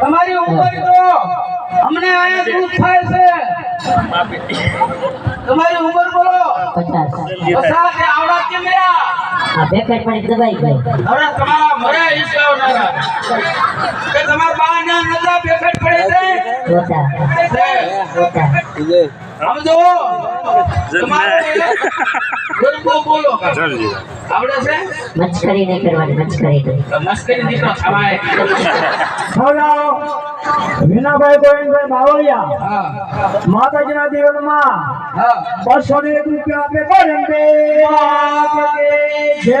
તમારી ઉંમર તો અમને અહીંયા દુઃખ થાય છે. તમારી ઉંમર બોલો. પચાસ. પસાર આવડા કેમ રહ્યા? આ પેકેટ પણ દબાઈ ગઈ હવે તમારા મરે કે બા ને નજા બેફેટ પડે છે? છે. સમજો? બોલો? આવડે છે? મચકરી નહીં કરવાની મચકરી નહીં તો મસ્કરી દીકરો થવાય હલો વિનાભાઈ ગોવિંદભાઈ બાવળિયા. હા. માતાજીના હા. બસો ને એક રૂપિયા આપે ગોવિંદે છે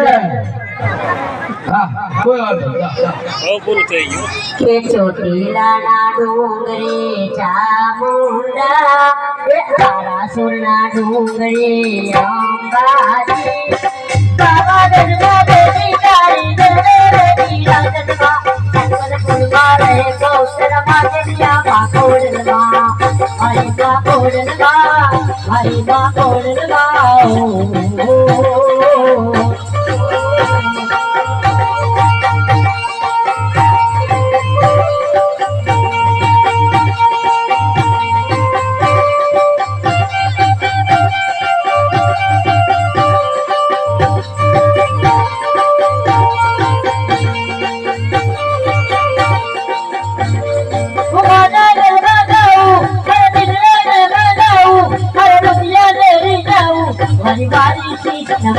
હા કોઈ વાત નહીં. કે ડુંગરે ચામુંડા சொன்னாடுங்கள் யாம் பாதி பாபா தருமா தேவி தாரி தேவி ராஜன்மா கௌசரமா தேவியா பா கோடுமா ஹரிமா கோடுமா ஹரிமா கோடுமா हरि हरि कृष्ण